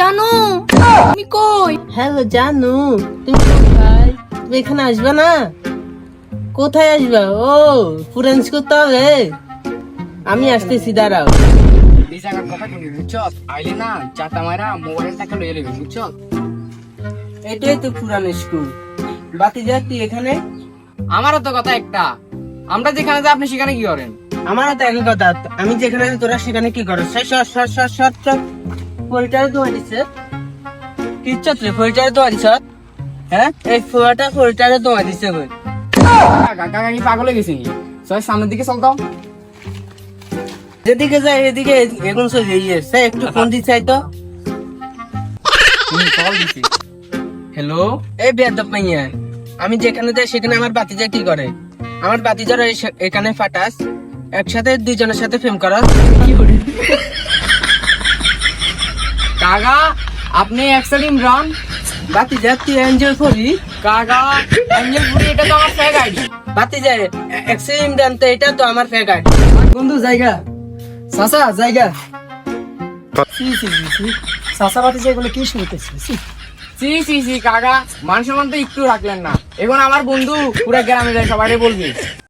জানো তুমি কই? হ্যালো জানু তুমি কোথায়? তুমি এখানে আসবে না? কোথায় আসবে? ও ফ্রেন্স করতে হবে। আমি আসতেছি দাঁড়াও। কথা বুঝছ? আইলে না মারা বুঝছ? এটাই তো পুরান স্কুল বাতি যা তুই এখানে? আমারও তো কথা একটা। আমরা যেখানে যাই আপনি সেখানে কি করেন? আমারও তো একই কথা। আমি যেখানে তোরা সেখানে কি করো সর সর সর সর সর। ফরিটারে দোয়া দিছে। কিচ্ছত রে ফরিটারে দোয়া দিছ হ্যাঁ? এই ফোয়াটা ফরিটারে দোয়া দিছে কই কাকা কাকি পাগল হয়ে গেছি সবাই সামনের দিকে যেদিকে যাই এদিকে এখন চলে যাইছে একটু ফোন দি চাই তো? কল দিছি হ্যালো এই বেয়াদব মাইয়া আমি যেখানে যাই সেখানে আমার বাতিজা কি করে? আমার বাতিজার এখানে ফাটাস। একসাথে দুইজনের সাথে ফেম করা? কাকা আপনি একসাথে ইমরান বাতিজা তুই এনজয় করি কাকা অঞ্জল পুরি এটা তো আমার ফেক আইডি বাতিজা এক্সট্রিম ইমরান তো এটা তো আমার ফেক আইডি বন্ধু জায়গা। চাচা জায়গা। চাচা বাতি যেগুলো কি শুনতেছি? সি। সি সি কাকা। মান সম্মান তো একটু রাখলেন না। এখন আমার বন্ধু পুরো গ্রামে যায় সবাই বলবি।